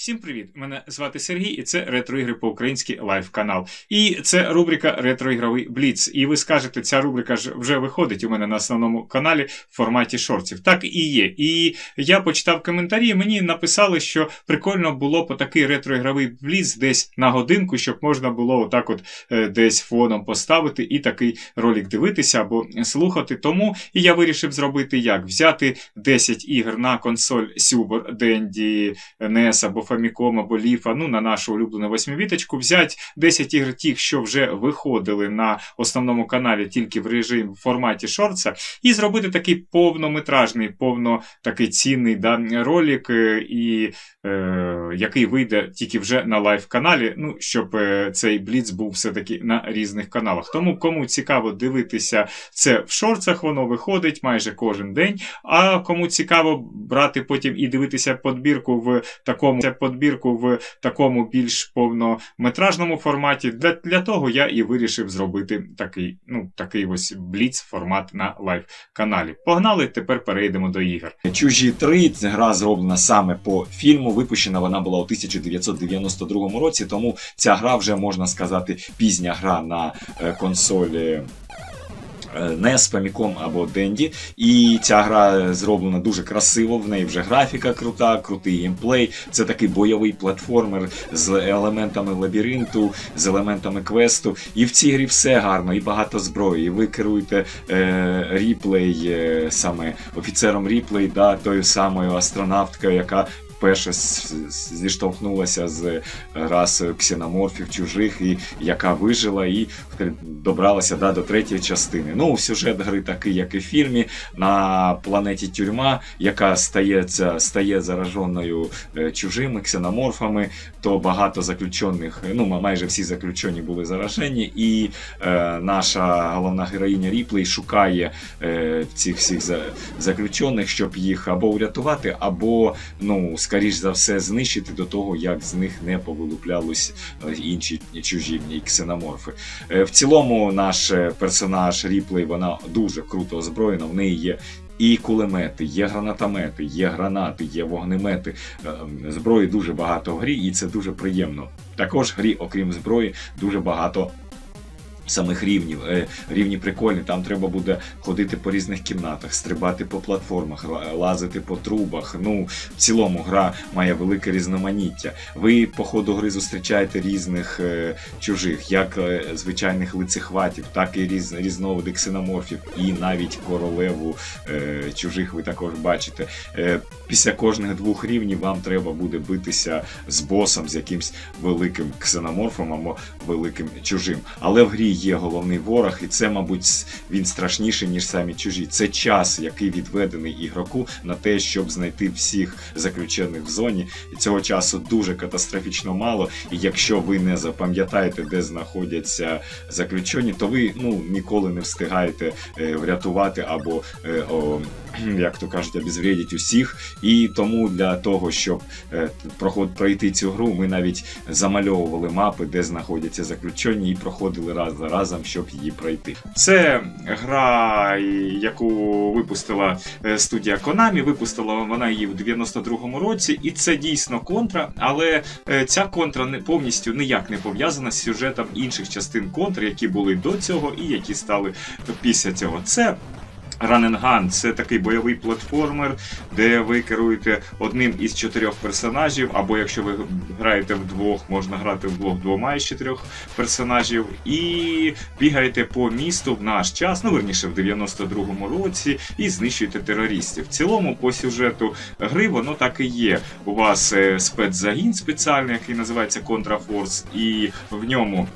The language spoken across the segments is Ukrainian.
Всім привіт! Мене звати Сергій, і це ретроігри по-українськи лайв канал. І це рубрика Ретроігровий Бліц. І ви скажете, ця рубрика ж вже виходить у мене на основному каналі в форматі шортів. Так і є. І я почитав коментарі, і мені написали, що прикольно було по такий ретроігровий бліц десь на годинку, щоб можна було отак от е, десь фоном поставити і такий ролик дивитися або слухати. Тому і я вирішив зробити як: взяти 10 ігор на консоль Super Dendy NES або Famicom, або Ліфа, ну на нашу улюблену восьмивіточку, взяти 10 ігр тих, що вже виходили на основному каналі тільки в режим в форматі шортса, і зробити такий повнометражний, повно такий цінний да, ролик, е, і е, який вийде тільки вже на лайв-каналі, ну, щоб е, цей бліц був все-таки на різних каналах. Тому кому цікаво дивитися це в шорцах, воно виходить майже кожен день. А кому цікаво брати потім і дивитися подбірку в такому подбірку в такому більш повнометражному форматі, для, для того я і вирішив зробити такий, ну, такий ось бліц формат на лайв каналі. Pогнали, тепер перейдемо до ігор. Чужі 3 це гра зроблена саме по фільму. Випущена вона була у 1992 році, тому ця гра вже можна сказати пізня гра на е, консолі. Е, NES, Famicom або Dendy. І ця гра зроблена дуже красиво. В неї вже графіка крута, крутий геймплей. Це такий бойовий платформер з елементами лабіринту, з елементами квесту. І в цій грі все гарно, і багато зброї. І ви керуєте е, ріплей, е, саме офіцером ріплей, да, тою самою астронавткою, яка вперше зіштовхнулася з расою ксеноморфів чужих, і яка вижила і добралася да, до третьої частини. Ну, сюжет гри такий, як і в фільмі, на планеті тюрма, яка стається, стає зараженою е, чужими ксеноморфами, то багато заключених, ну майже всі заключені були заражені, і е, наша головна героїня Ріплей шукає е, цих всіх заключених, щоб їх або врятувати, або, ну, скоріш за все, знищити до того, як з них не повилуплялись е, інші чужі ксеноморфи. Е, В цілому, наш е, персонаж Ріплей, вона дуже круто озброєна. В неї є і кулемети, є гранатомети, є гранати, є вогнемети. Зброї дуже багато в грі, і це дуже приємно. Також в грі, окрім зброї, дуже багато. Самих рівнів, Е, рівні прикольні, там треба буде ходити по різних кімнатах, стрибати по платформах, лазити по трубах. Ну, в цілому гра має велике різноманіття. Ви по ходу гри зустрічаєте різних е, чужих, як е, звичайних лицехватів, так і різ, різновиди ксеноморфів, і навіть королеву е, чужих ви також бачите. Е, після кожних двох рівнів вам треба буде битися з босом, з якимсь великим ксеноморфом або великим чужим. Але в грі є головний ворог, і це, мабуть, він страшніший, ніж самі чужі. Це час, який відведений ігроку на те, щоб знайти всіх заключених в зоні. І цього часу дуже катастрофічно мало. І якщо ви не запам'ятаєте, де знаходяться заключені, то ви ну ніколи не встигаєте е, врятувати або е, о, як то кажуть, обезвредити усіх. І тому для того, щоб е, пройти цю гру, ми навіть замальовували мапи, де знаходяться заключені, і проходили раз за разом, щоб її пройти. Це гра, яку випустила е, студія Konami. Випустила вона її в 92-му році, і це дійсно контра, але е, ця контра не повністю ніяк не пов'язана з сюжетом інших частин контр, які були до цього і які стали після цього. Це Gun – це такий бойовий платформер, де ви керуєте одним із чотирьох персонажів, або якщо ви граєте вдвох, можна грати вдвох двома із чотирьох персонажів, і бігаєте по місту в наш час, ну верніше в 92-му році, і знищуєте терористів. В цілому, по сюжету гри воно так і є. У вас е, спецзагін спеціальний, який називається Контрафорс, і в ньому.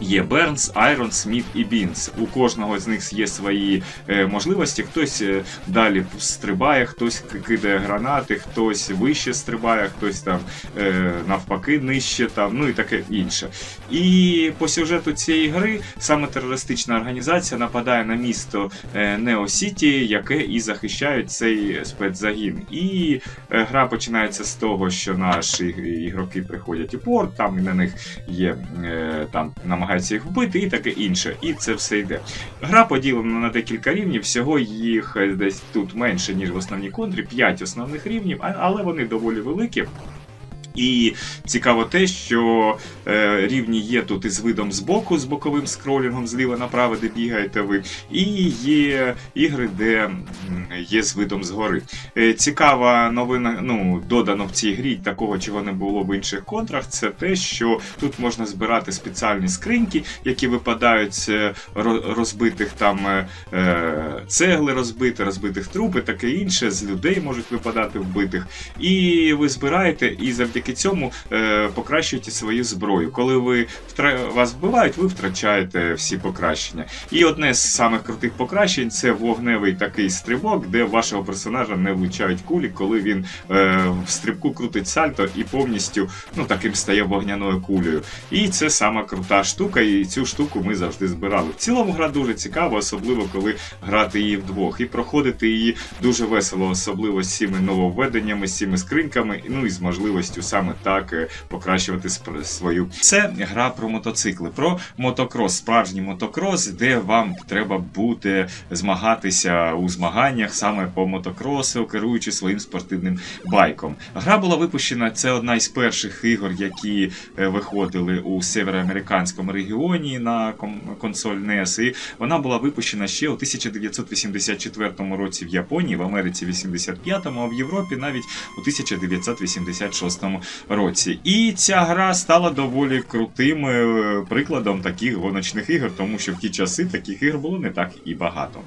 Є Бернс, Айрон, Сміт і Бінс. У кожного з них є свої е, можливості. Хтось е, далі стрибає, хтось кидає гранати, хтось вище стрибає, хтось там е, навпаки нижче, там, ну і таке інше. І по сюжету цієї гри саме терористична організація нападає на місто е, Нео-Сіті, яке і захищає цей спецзагін. І е, гра починається з того, що наші ігроки приходять у порт, там і на них є е, там намагаються їх вбити, і таке інше. І це все йде. Гра поділена на декілька рівнів, всього їх е, десь тут менше, ніж в основній контрі, 5 основних рівнів, але вони доволі великі. І цікаво те, що е, рівні є тут із видом збоку, з боковим скролінгом зліва направо, де бігаєте ви, і є ігри, де є з видом згори. Е, цікава новина, ну, додано в цій грі такого, чого не було в інших контрах, це те, що тут можна збирати спеціальні скриньки, які випадають з е, розбитих там е, е, цегли розбити, розбитих труб і таке інше, з людей можуть випадати вбитих. І ви збираєте, і завдяки цьому е, покращуєте свою зброю. Коли ви втра... вас вбивають, ви втрачаєте всі покращення. І одне з самих крутих покращень це вогневий такий стрибок, де вашого персонажа не влучають кулі, коли він е, в стрибку крутить сальто і повністю ну, таким стає вогняною кулею. І це сама крута штука, і цю штуку ми завжди збирали. В цілому гра дуже цікава, особливо коли грати її вдвох. І проходити її дуже весело, особливо з цими нововведеннями, з цими скриньками, ну і з можливістю саме так е, покращувати свою. Це гра про мотоцикли, про мотокрос, справжній мотокрос, де вам треба буде змагатися у змаганнях саме по мотокросу, керуючи своїм спортивним байком. Гра була випущена. Це одна із перших ігор, які е, виходили у североамериканському регіоні на консоль NES, і вона була випущена ще у 1984 році в Японії, в Америці в 85-му, а в Європі навіть у 1986 році. І ця гра стала доволі крутим е, прикладом таких гоночних ігор, тому що в ті часи таких ігор було не так і багато.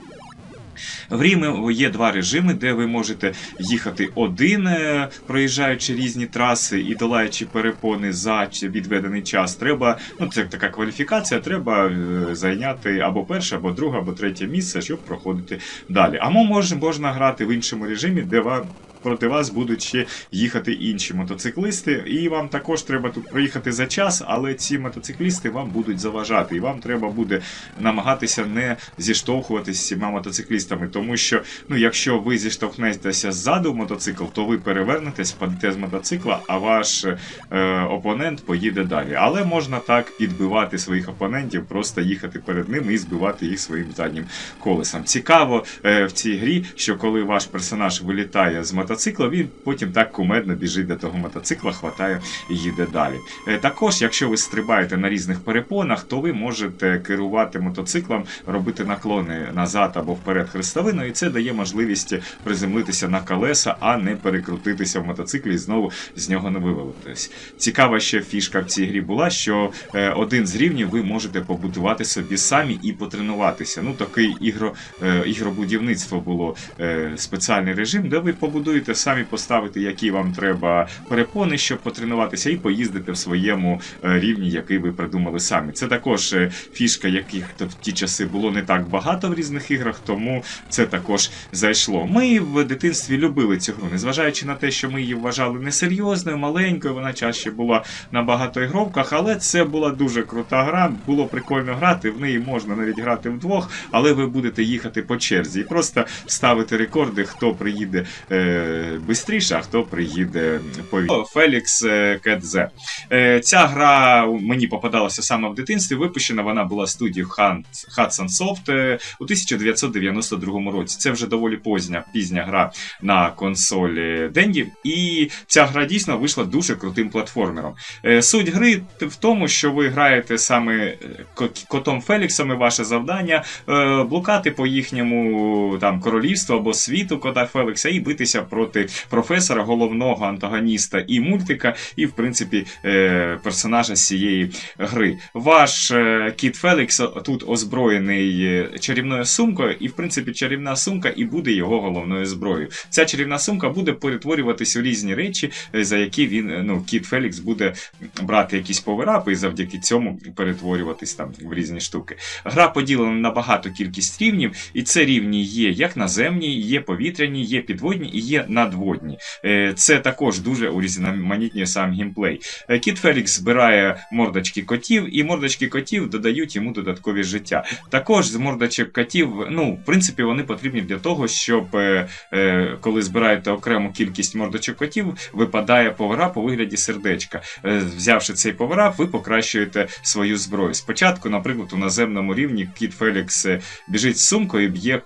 В Рімі є два режими, де ви можете їхати один, е, проїжджаючи різні траси і долаючи перепони за відведений час. Треба, ну це така кваліфікація, треба е, зайняти або перше, або друге, або третє місце, щоб проходити далі. А можна грати в іншому режимі, де вам. Проти вас будуть ще їхати інші мотоциклисти, і вам також треба тут проїхати за час, але ці мотоциклісти вам будуть заважати, і вам треба буде намагатися не зіштовхуватися з цими мотоциклістами, тому що ну, якщо ви зіштовхнетеся ззаду в мотоцикл, то ви перевернетесь, впадете з мотоцикла, а ваш е, опонент поїде далі. Але можна так підбивати своїх опонентів, просто їхати перед ними і збивати їх своїм заднім колесом. Цікаво е, в цій грі, що коли ваш персонаж вилітає з мотоцикла, він потім так кумедно біжить до того мотоцикла, хватає і їде далі. Е, також, якщо ви стрибаєте на різних перепонах, то ви можете керувати мотоциклом, робити наклони назад або вперед хрестовиною, і це дає можливість приземлитися на колеса, а не перекрутитися в мотоциклі і знову з нього не вивалитись. Цікава ще фішка в цій грі була, що е, один з рівнів ви можете побудувати собі самі і потренуватися. Ну, такий ігро, е, ігробудівництво було спеціальний режим, де ви побудуєте самі поставити, які вам треба перепони, щоб потренуватися, і поїздити в своєму е, рівні, який ви придумали самі. Це також е, фішка, яких в ті часи було не так багато в різних іграх, тому це також зайшло. Ми в дитинстві любили цю гру, незважаючи на те, що ми її вважали несерйозною, маленькою, вона чаще була на багатоігровках, але це була дуже крута гра. Було прикольно грати. В неї можна навіть грати вдвох, але ви будете їхати по черзі і просто ставити рекорди, хто приїде е, швидше, а хто приїде повільно. Фелікс е, Кетзе. Е, ця гра мені попадалася саме в дитинстві. Випущена вона була студією Hudson Soft е, у 1992 році. Це вже доволі позня пізня гра на консолі Денді. І ця гра дійсно вийшла дуже крутим платформером. Суть гри в тому, що ви граєте саме котом Феліксом, і ваше завдання блукати по їхньому там королівству або світу кота Фелікса і битися проти професора, головного антагоніста і мультика, і в принципі е, персонажа з цієї гри. Ваш е, кіт Фелікс тут озброєний е, чарівною сумкою, і в принципі чарівна сумка і буде його головною зброєю. Ця чарівна сумка буде перетворюватись у різні речі, за які він, ну, кіт Фелікс буде брати якісь поверапи і завдяки цьому перетворюватись там в різні штуки. Гра поділена на багато кількість рівнів, і це рівні є як наземні, є повітряні, є підводні і є надводні. Е, Це також дуже урізноманітнює сам геймплей. Е, Кіт Фелікс збирає мордочки котів, і мордочки котів додають йому додаткові життя. Також з мордочок котів, ну, в принципі, вони потрібні для того, щоб е, коли збираєте окрему кількість мордочок котів, випадає поверап у вигляді сердечка. Взявши цей поверап, ви покращуєте свою зброю. Спочатку, наприклад, у наземному рівні кіт Фелікс біжить з сумкою і б'є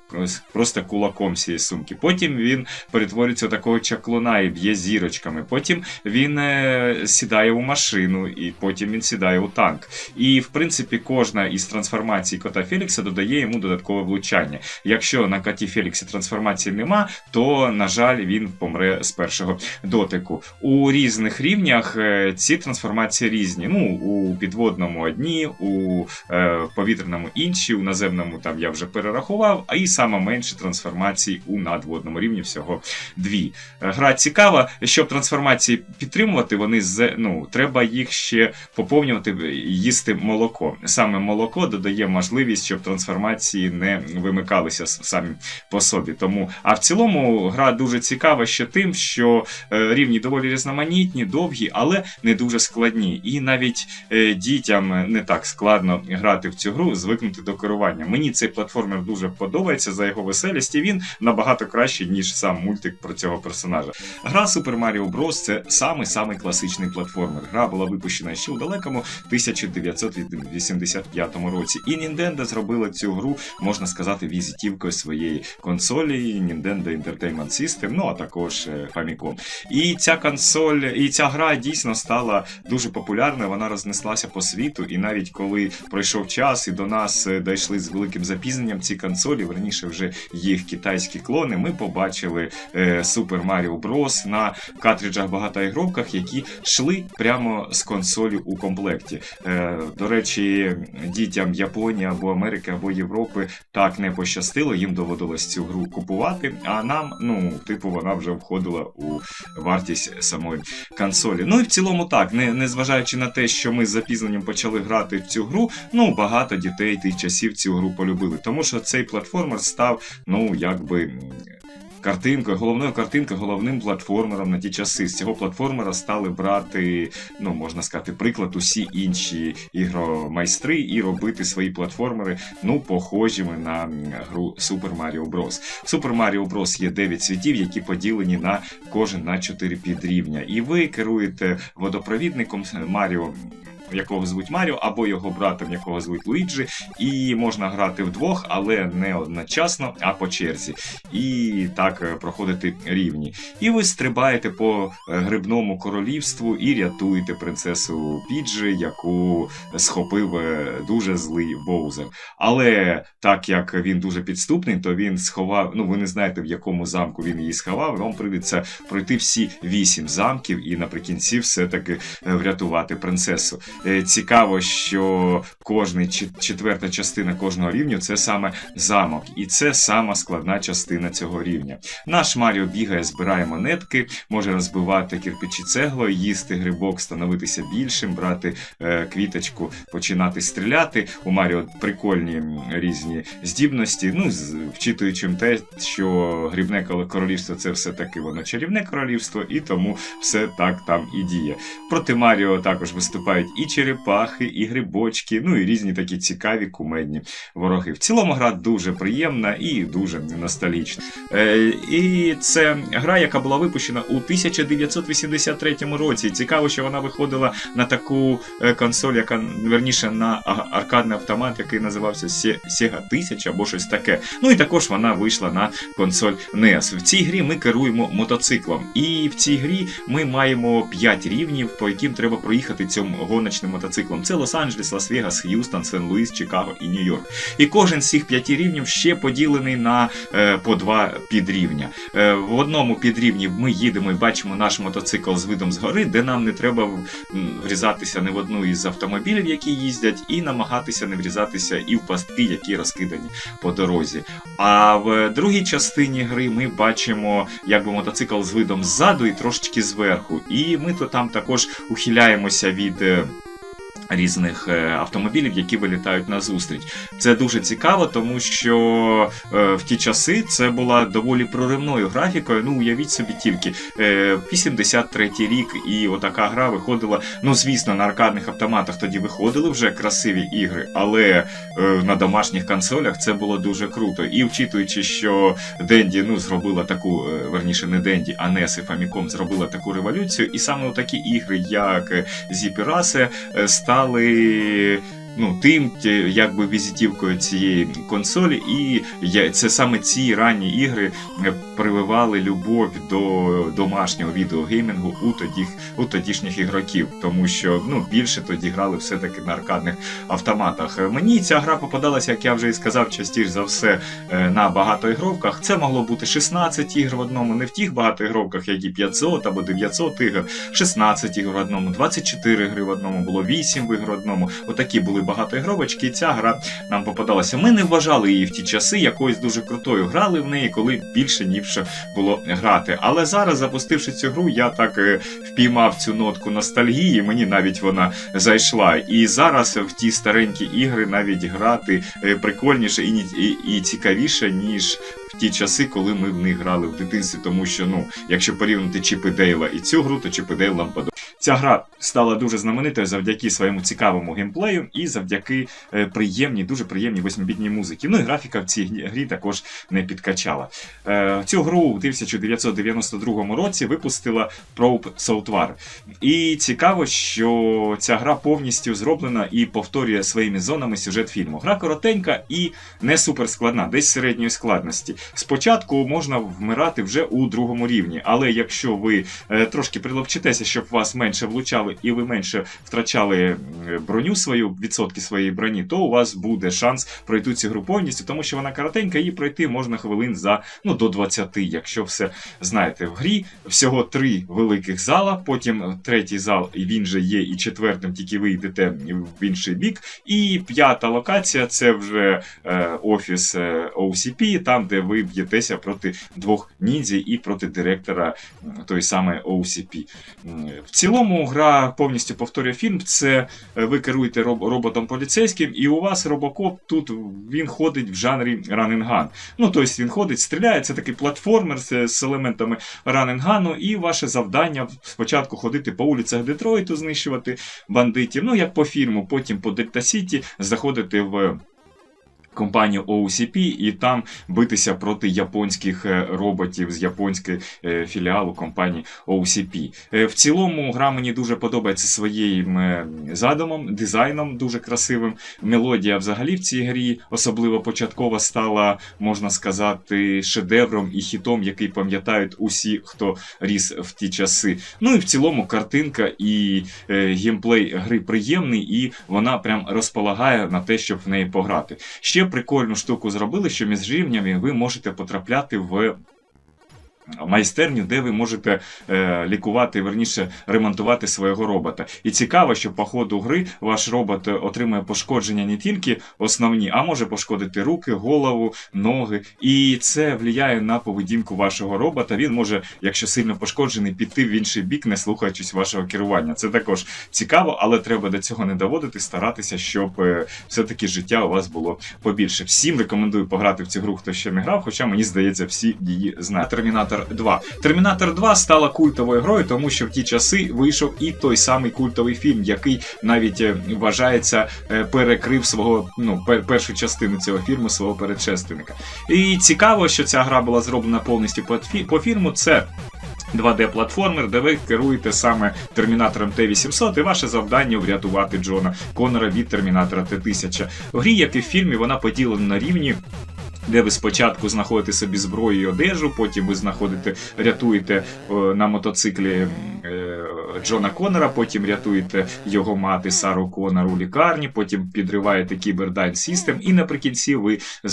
просто кулаком цієї сумки. Потім він перетворює перетворюється у такого чаклуна і б'є зірочками. Потім він е, сідає у машину, і потім він сідає у танк. І в принципі кожна із трансформацій кота Фелікса додає йому додаткове влучання. Якщо на коті Феліксі трансформації нема, то на жаль він помре з першого дотику. У різних рівнях е, ці трансформації різні. Ну у підводному одні, у е, повітряному інші, у наземному там я вже перерахував, а і саме менше трансформацій у надводному рівні всього дві. Е, Гра цікава, щоб трансформації підтримувати, вони з ну треба їх ще поповнювати, їсти молоко. Саме молоко додає можливість, щоб трансформації не вимикалися самі по собі. Тому, а в цілому гра дуже цікава ще тим, що е, рівні доволі різноманітні, довгі, але не дуже складні. І навіть е, дітям не так складно грати в цю гру, звикнути до керування. Мені цей платформер дуже подобається за його веселість, і він набагато кращий, ніж сам мультик про цього персонажа. Гра Super Mario Bros. це самий самий класичний платформер. Гра була випущена ще у далекому 1985 році. І Nintendo зробила цю гру, можна сказати, візитівкою своєї консолі Nintendo Entertainment System, ну а також е, Famicom. І ця консоль, і ця гра дійсно стала дуже популярною. Вона рознеслася по світу, і навіть коли пройшов час і до нас е, дійшли з великим запізненням ці консолі, верніше вже їх китайські клони, ми побачили е, Super Mario Bros. на картриджах багатоігровках, які йшли прямо з консолі у комплекті. Е, до речі, дітям Японії або Америки або Європи так не пощастило, їм доводилось цю гру купувати. А нам, ну, типу, вона вже входила у вартість самої консолі. Ну і в цілому так, не, незважаючи на те, що ми з запізненням почали грати в цю гру, ну багато дітей тих часів цю гру полюбили. Тому що цей платформер став, ну, якби. Картинкою, головною картинкою, головним платформером на ті часи. З цього платформера стали брати, ну можна сказати, приклад усі інші ігромайстри і робити свої платформери, ну, похожими на гру Super Mario Bros. В Super Mario Bros. є 9 світів, які поділені на кожен на 4 підрівня. І ви керуєте водопровідником Маріо. Якого звуть Маріо, або його братом, якого звуть Луїджі, і можна грати вдвох, але не одночасно, а по черзі. І так е, проходити рівні. І ви стрибаєте по е, грибному королівству і рятуєте принцесу Піджі, яку схопив е, дуже злий Боузер. Але так як він дуже підступний, то він сховав. Ну ви не знаєте, в якому замку він її сховав. Вам прийдеться пройти всі вісім замків і наприкінці все-таки е, врятувати принцесу. Е, Цікаво, що кожний четверта частина кожного рівню це саме замок, і це сама складна частина цього рівня. Наш Маріо бігає, збирає монетки, може розбивати кирпичі цеглою, їсти грибок, становитися більшим, брати е, квіточку, починати стріляти. У Маріо прикольні різні здібності. Ну, вчитуючи те, що грибне королівство це все таки воно чарівне королівство, і тому все так там і діє. Проти Маріо також виступають і черепахи, і грибочки, ну і різні такі цікаві кумедні вороги. В цілому гра дуже приємна і дуже ностальгічна. Е, і це гра, яка була випущена у 1983 році. Цікаво, що вона виходила на таку е, консоль, яка верніше на аркадний автомат, який називався Sega 1000 або щось таке. Ну і також вона вийшла на консоль NES. В цій грі ми керуємо мотоциклом, і в цій грі ми маємо 5 рівнів, по яким треба проїхати цим гоночним мотоциклом. Це Лос-Анджелес, Лас-Вегас, Х'юстон, Сен-Луїс, Чикаго і Нью-Йорк. І кожен з цих п'яти рівнів ще поділений на е, по два підрівня. Е, в одному підрівні ми їдемо і бачимо наш мотоцикл з видом згори, де нам не треба врізатися не в одну із автомобілів, які їздять, і намагатися не врізатися і в пастки, які розкидані по дорозі. А в другій частині гри ми бачимо якби мотоцикл з видом ззаду і трошечки зверху. І ми то там також ухиляємося від. Е, Різних е, автомобілів, які вилітають на зустріч. Це дуже цікаво, тому що е, в ті часи це була доволі проривною графікою. Ну, уявіть собі тільки е, 83-й рік, і отака гра виходила. Ну, звісно, на аркадних автоматах тоді виходили вже красиві ігри, але е, на домашніх консолях це було дуже круто. І вчитуючи, що Денді ну, зробила таку, е, верніше, не Денді, а NES і Famicom зробила таку революцію, і саме такі ігри, як е, Зіпірасе, е, стали. Ну, тим, якби візитівкою цієї консолі, і це саме ці ранні ігри е, прививали любов до домашнього відеогеймінгу у тоді, у тодішніх ігроків, тому що ну більше тоді грали все-таки на аркадних автоматах. Мені ця гра попадалася, як я вже і сказав, частіше за все е, на багатоігровках. Це могло бути 16 ігр в одному, не в тих багатоігровках, які 500 або 900 ігор, 16 ігор в одному, 24 гри в одному, було 8 ігр в одному. Отакі були багатоігровочки, і ця гра нам попадалася. Ми не вважали її в ті часи якоюсь дуже крутою. Грали в неї, коли більше нівше було грати. Але зараз, запустивши цю гру, я так е, впіймав цю нотку ностальгії. Мені навіть вона зайшла. І зараз в ті старенькі ігри навіть грати е, прикольніше і, і, і цікавіше, ніж в ті часи, коли ми в них грали в дитинстві. Тому що, ну, якщо порівняти Чіпи Дейла і цю гру, то Чіпи Дейл нам подобається. Ця гра стала дуже знаменитою завдяки своєму цікавому геймплею і завдяки е, приємній, дуже приємній восьмибітній музиці. Ну і графіка в цій грі також не підкачала. Е, цю гру у 1992 році випустила Probe Software. І цікаво, що ця гра повністю зроблена і повторює своїми зонами сюжет фільму. Гра коротенька і не суперскладна, десь середньої складності. Спочатку можна вмирати вже у другому рівні, але якщо ви е, трошки приловчитеся, щоб вас менше влучали і ви менше втрачали броню свою, відсотки своєї броні, то у вас буде шанс пройти цю гру повністю, тому що вона коротенька, і пройти можна хвилин за ну до 20, якщо все знаєте. В грі всього три великих зала, потім третій зал, і він же є, і четвертим, тільки ви йдете в інший бік. І п'ята локація це вже е, офіс е, OCP, там, де ви б'єтеся проти двох ніндзі і проти директора той самої OCP. В цілому гра повністю повторює фільм. Це е, ви керуєте роб- роботом поліцейським, і у вас робокоп тут він ходить в жанрі раненган. Ну, тобто він ходить, стріляє, це такий платформер з, з елементами раненгану, і ваше завдання спочатку ходити по вулицях Детройту, знищувати бандитів. Ну, як по фільму, потім по Дельта Сіті заходити в. Компанію OCP і там битися проти японських е, роботів з японської е, філіалу компанії OCP. Е, В цілому гра мені дуже подобається своїм задумом, дизайном дуже красивим. Мелодія взагалі в цій грі, особливо початкова, стала, можна сказати, шедевром і хітом, який пам'ятають усі, хто ріс в ті часи. Ну і в цілому картинка і геймплей гри приємний, і вона прям розполагає на те, щоб в неї пограти. Ще прикольну штуку зробили, що між рівнями ви можете потрапляти в. Майстерню, де ви можете е, лікувати, верніше ремонтувати свого робота. І цікаво, що по ходу гри ваш робот е, отримує пошкодження не тільки основні, а може пошкодити руки, голову, ноги. І це впливає на поведінку вашого робота. Він може, якщо сильно пошкоджений, піти в інший бік, не слухаючись вашого керування. Це також цікаво, але треба до цього не доводити, старатися, щоб е, все-таки життя у вас було побільше. Всім рекомендую пограти в цю гру, хто ще не грав, хоча мені здається, всі її знають. Термінатор 2. Термінатор 2 стала культовою грою, тому що в ті часи вийшов і той самий культовий фільм, який навіть е, вважається е, перекрив свого ну першу частину цього фільму свого передшественника. І цікаво, що ця гра була зроблена повністю по фільму. Це 2D-платформер, де ви керуєте саме термінатором Т-800, і ваше завдання врятувати Джона Конора від термінатора Т-1000. В грі, як і в фільмі, вона поділена на рівні. Де ви спочатку знаходите собі зброю і одежу, потім ви знаходите, рятуєте е, на мотоциклі е, Джона Коннора, потім рятуєте його мати Сару Коннор у лікарні, потім підриваєте Кібердайн System, і наприкінці ви е,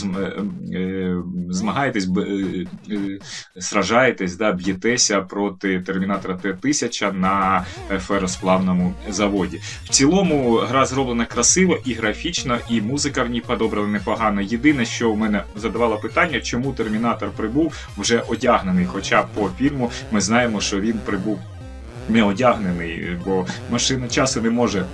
е, змагаєтесь, е, сражаєтесь, да, б'єтеся проти термінатора Т-1000 на феросплавному заводі. В цілому гра зроблена красиво і графічно, і музика в ній подобрана непогано. Єдине, що у мене задавало питання, чому термінатор прибув вже одягнений. Хоча по фільму ми знаємо, що він прибув не одягнений, бо машина часу не може.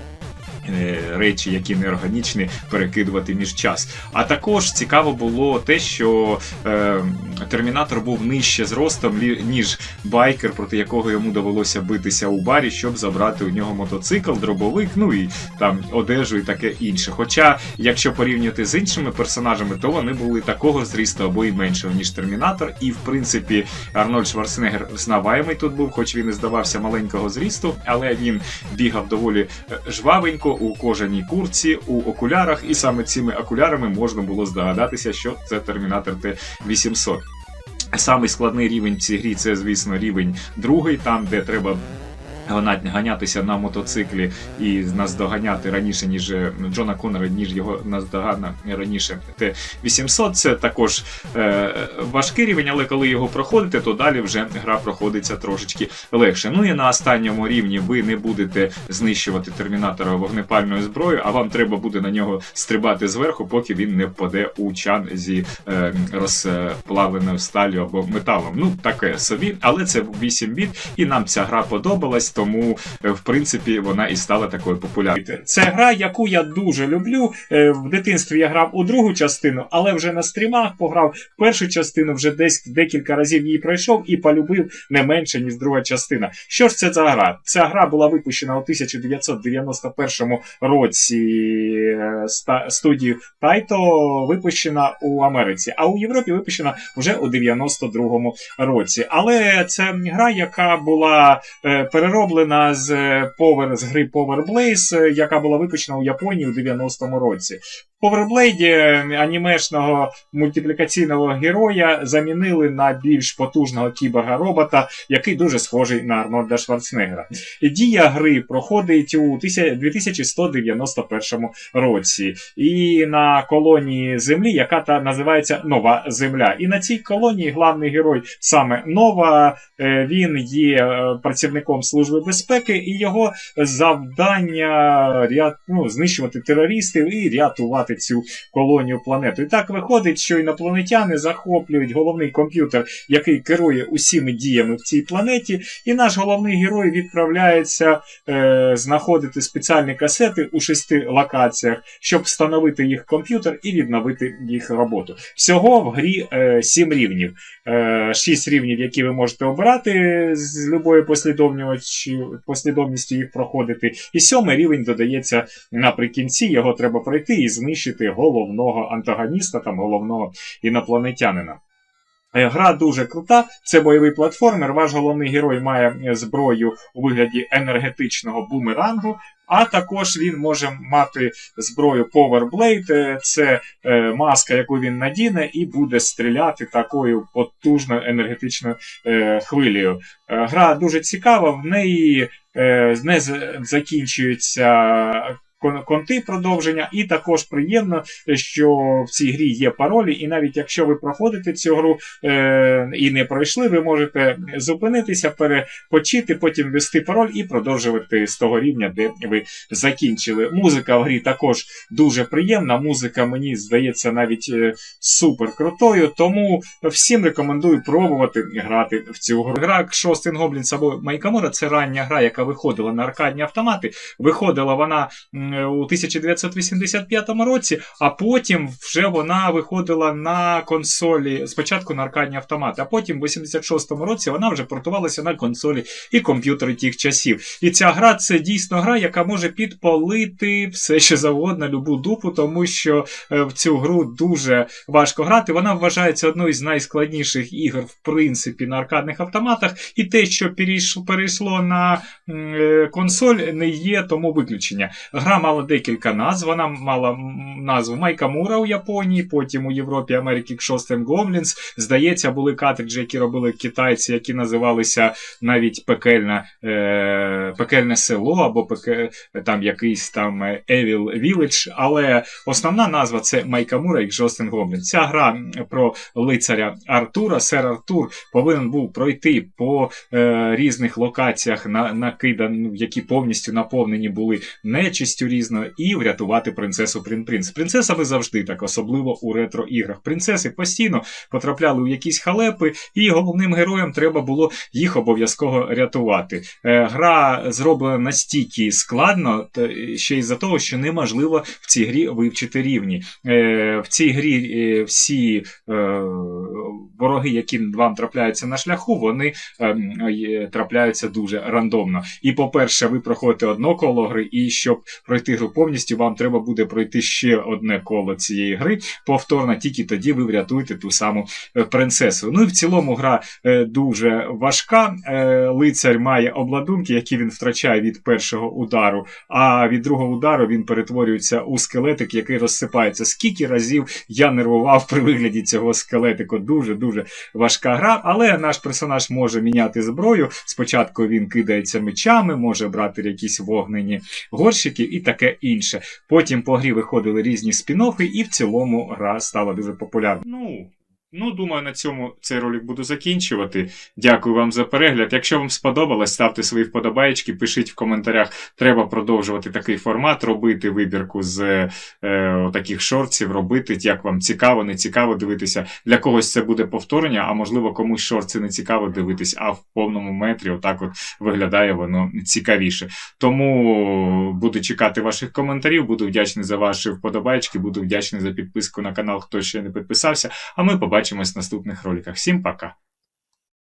Е, Речі, які неорганічні, перекидувати між час. А також цікаво було те, що е, термінатор був нижче зростом, ніж байкер, проти якого йому довелося битися у барі, щоб забрати у нього мотоцикл, дробовик, ну і там одежу і таке інше. Хоча, якщо порівнювати з іншими персонажами, то вони були такого зрісту або і меншого, ніж термінатор. І в принципі Арнольд Шварценеггер знаваємий тут був, хоч він і здавався маленького зрісту, але він бігав доволі е, жвавенько у кожаній курці, у окулярах, і саме цими окулярами можна було здогадатися, що це термінатор Т-800. Самий складний рівень в цій грі це, звісно, рівень другий, там, де треба. Ганятися на мотоциклі і наздоганяти раніше, ніж е, Джона Коннора, ніж його наздогана раніше Т-800. Це також е, важкий рівень, але коли його проходите, то далі вже гра проходиться трошечки легше. Ну і на останньому рівні ви не будете знищувати термінатора вогнепальною зброєю, а вам треба буде на нього стрибати зверху, поки він не впаде у чан зі е, розплавленою сталю або металом. Ну, таке собі, але це 8 біт, і нам ця гра подобалась, тому е, в принципі вона і стала такою популярною. Це гра, яку я дуже люблю. Е, В дитинстві я грав у другу частину, але вже на стрімах пограв першу частину, вже десь декілька разів її пройшов і полюбив не менше, ніж друга частина. Що ж це за гра? Ця гра була випущена у 1991 році е, студією Taito, випущена у Америці, а у Європі випущена вже у 92-му році. Але це гра, яка була е, перероблена з е, Power, з гри Power Blaze, е, яка була випущена у Японії у 90-му році. В Powerblade е, анімешного мультиплікаційного героя замінили на більш потужного кіберга-робота, який дуже схожий на Арнольда Шварценеггера. Дія гри проходить у 2191 році, і на колонії Землі, яка та називається Нова Земля. І на цій колонії главний герой саме Нова. е, Він є е, працівником Служби безпеки, і його завдання ну, знищувати терористів і рятувати цю колонію планету. І так виходить, що інопланетяни захоплюють головний комп'ютер, який керує усіми діями в цій планеті, і наш головний герой відправляється е, знаходити спеціальні касети у шести локаціях, щоб встановити їх комп'ютер і відновити їх роботу. Всього в грі е, сім рівнів. Е, шість рівнів, які ви можете обирати з любої послідовністю їх проходити. І сьомий рівень додається наприкінці. Його треба пройти і знищити головного антагоніста, там головного інопланетянина. Е, Гра дуже крута, це бойовий платформер. Ваш головний герой має е, зброю у вигляді енергетичного бумерангу, а також він може мати зброю Power Blade, е, це маска, яку він надіне, і буде стріляти такою потужною енергетичною хвилею. Гра дуже цікава, в неї не закінчується. Кон- Конти продовження, і також приємно, що в цій грі є паролі, і навіть якщо ви проходите цю гру е, і не пройшли, ви можете зупинитися, перепочити, потім ввести пароль і продовжувати з того рівня, де ви закінчили. Музика в грі також дуже приємна. Музика, мені здається, навіть е, супер крутою. Тому всім рекомендую пробувати грати в цю гру. Гра Шостин Гоблінс або Майкамура це рання гра, яка виходила на аркадні автомати. Виходила вона у 1985 році, а потім вже вона виходила на консолі спочатку на аркадні автомати, а потім в 86-му році вона вже портувалася на консолі і комп'ютери тих часів. І ця гра це дійсно гра, яка може підпалити все що завгодно, любу дупу, тому що е, в цю гру дуже важко грати. Вона вважається одною з найскладніших ігор, в принципі, на аркадних автоматах. І те, що перейшло на е, консоль, не є тому виключення. Гра мала декілька назв. Вона мала назву Майкамура у Японії, потім у Європі Америки Шостен Goblins. Здається, були картриджі, які робили китайці, які називалися навіть пекельна, е, пекельне село або пеке, там якийсь там Evil Village, але основна назва це Майкамура і Шостен Goblins. Ця гра про лицаря Артура. Сер Артур повинен був пройти по е, різних локаціях, на, накидан, які повністю наповнені були нечистю різною, і врятувати принцесу Прін-Принц. Принцесами завжди так, особливо у ретро-іграх. Принцеси постійно потрапляли у якісь халепи, і головним героям треба було їх обов'язково рятувати. Е, гра зроблена настільки складно, та ще й за того, що неможливо в цій грі вивчити рівні. Е, в цій грі е, всі е, вороги, які вам трапляються на шляху, вони ем, е, трапляються дуже рандомно. І, по-перше, ви проходите одно коло гри, і щоб пройти пройти гру повністю, вам треба буде пройти ще одне коло цієї гри повторно, тільки тоді ви врятуєте ту саму е, принцесу. Ну і в цілому гра е, дуже важка. Е, лицар має обладунки, які він втрачає від першого удару, а від другого удару він перетворюється у скелетик, який розсипається. Скільки разів я нервував при вигляді цього скелетику. Дуже дуже важка гра, але наш персонаж може міняти зброю. Спочатку він кидається мечами, може брати якісь вогнені горщики і таке інше. Потім по грі виходили різні спін-оффи, і в цілому гра стала дуже популярною. Ну, ну, думаю, на цьому цей ролик буду закінчувати. Дякую вам за перегляд. Якщо вам сподобалось, ставте свої вподобайки, пишіть в коментарях, треба продовжувати такий формат, робити вибірку з е, таких шортів, робити, як вам цікаво, не цікаво дивитися. Для когось це буде повторення, а можливо комусь шорти не цікаво дивитись, а в повному метрі отак от виглядає воно цікавіше. Тому буду чекати ваших коментарів, буду вдячний за ваші вподобайки, буду вдячний за підписку на канал, хто ще не підписався. А ми побачимось в наступних роликах. Всім пока!